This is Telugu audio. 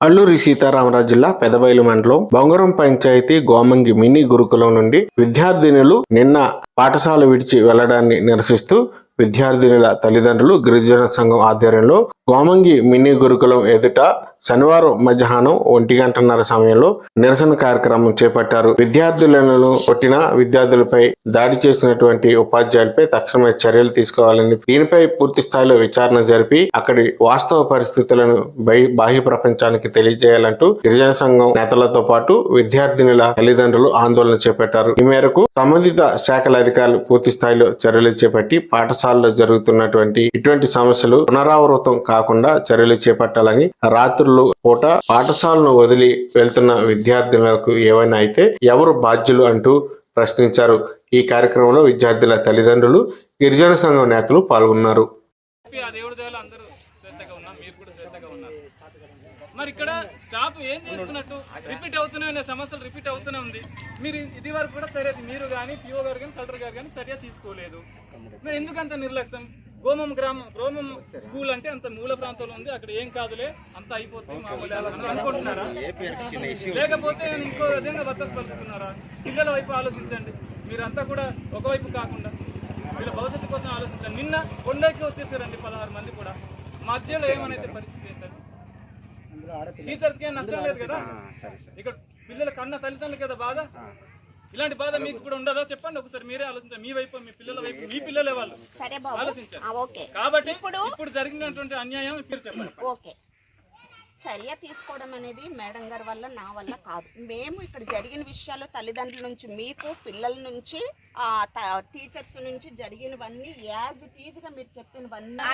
అల్లూరి సీతారామరాజు జిల్లా పెదబయలు మండలం బొంగరం పంచాయతీ గోమంగి మినీ గురుకులం నుండి విద్యార్థినులు నిన్న పాఠశాల విడిచి వెళ్ళడాన్ని నిరసిస్తూ విద్యార్థినుల తల్లిదండ్రులు గిరిజన సంఘం ఆధ్వర్యంలో గోమంగి మినీ గురుకులం ఎదుట శనివారం మధ్యాహ్నం ఒంటి గంటన్నర సమయంలో నిరసన కార్యక్రమం చేపట్టారు. విద్యార్థులను కొట్టిన విద్యార్థులపై దాడి చేసినటువంటి ఉపాధ్యాయులపై తక్షణమే చర్యలు తీసుకోవాలని దీనిపై పూర్తి స్థాయిలో విచారణ జరిపి అక్కడి వాస్తవ పరిస్థితులను బై- బాహ్య ప్రపంచానికి తెలియజేయాలంటూ గిరిజన సంఘం నేతలతో పాటు విద్యార్థినుల తల్లిదండ్రులు ఆందోళన చేపట్టారు. ఈ మేరకు సంబంధిత శాఖల అధికారులు పూర్తి స్థాయిలో చర్యలు చేపట్టి పాఠశాలలో జరుగుతున్నటువంటి ఇటువంటి సమస్యలు పునరావృతం కాకుండా చర్యలు చేపట్టాలని రాత్రులు పూట పాఠశాలను వదిలి వెళ్తున్న విద్యార్థినులకు ఏమైనా అయితే ఎవరు బాధ్యులు అంటూ ప్రశ్నించారు. ఈ కార్యక్రమంలో విద్యార్థుల తల్లిదండ్రులు గిరిజన సంఘం నేతలు పాల్గొన్నారు. మరి ఇక్కడ స్టాఫ్ ఏం చేస్తున్నట్టు? రిపీట్ అవుతున్నాయనే సమస్యలు రిపీట్ అవుతూనే ఉంది. మీరు ఇది వరకు కూడా సరే మీరు కానీ పిఓ గారు కానీ కలెక్టర్ గారు కానీ చర్య తీసుకోలేదు. మరి ఎందుకంత నిర్లక్ష్యం? గోమం గ్రామం గోమం స్కూల్ అంటే అంత మూల ప్రాంతంలో ఉంది. అక్కడ ఏం కాదులే అంత అయిపోతుంది అనుకుంటున్నారా? లేకపోతే ఇంకో విధంగా బద్దస్ పలుకుతున్నారా పిల్లల వైపు ఆలోచించండి. మీరంతా కూడా ఒకవైపు కాకుండా వీళ్ళ భవిష్యత్తు కోసం ఆలోచించండి. నిన్న కొండకి వచ్చేసారండి పదహారు మంది కూడా. మధ్యలో ఏమైతే పరిస్థితి ఏంటంటే టీచర్స్కి ఏం నష్టం లేదు కదా? ఇక్కడ పిల్లల కన్న తల్లిదండ్రులు కదా బాధ? ఇలాంటి బాధ మీకు కూడా ఉండదా? చెప్పండి ఒకసారి మీరే ఆలోచించండి మీ వైపు మీ పిల్లల వైపు మీ పిల్లలే వాళ్ళు సరే బాబు. ఆలోచించండి ఆ, ఓకే. కాబట్టి ఇప్పుడు ఇప్పుడు జరిగినటువంటి అన్యాయం మీరు చెప్పండి. ఓకే. చర్య తీసుకోవడం అనేది మేడం గారి వల్ల నా వల్ల కాదు. మేము ఇక్కడ జరిగిన విషయాలు తల్లిదండ్రుల నుంచి మీకు పిల్లల నుంచి టీచర్స్ నుంచి జరిగినవన్నీ యాజ్ టీజ్గా మీరు చెప్పినవన్నీ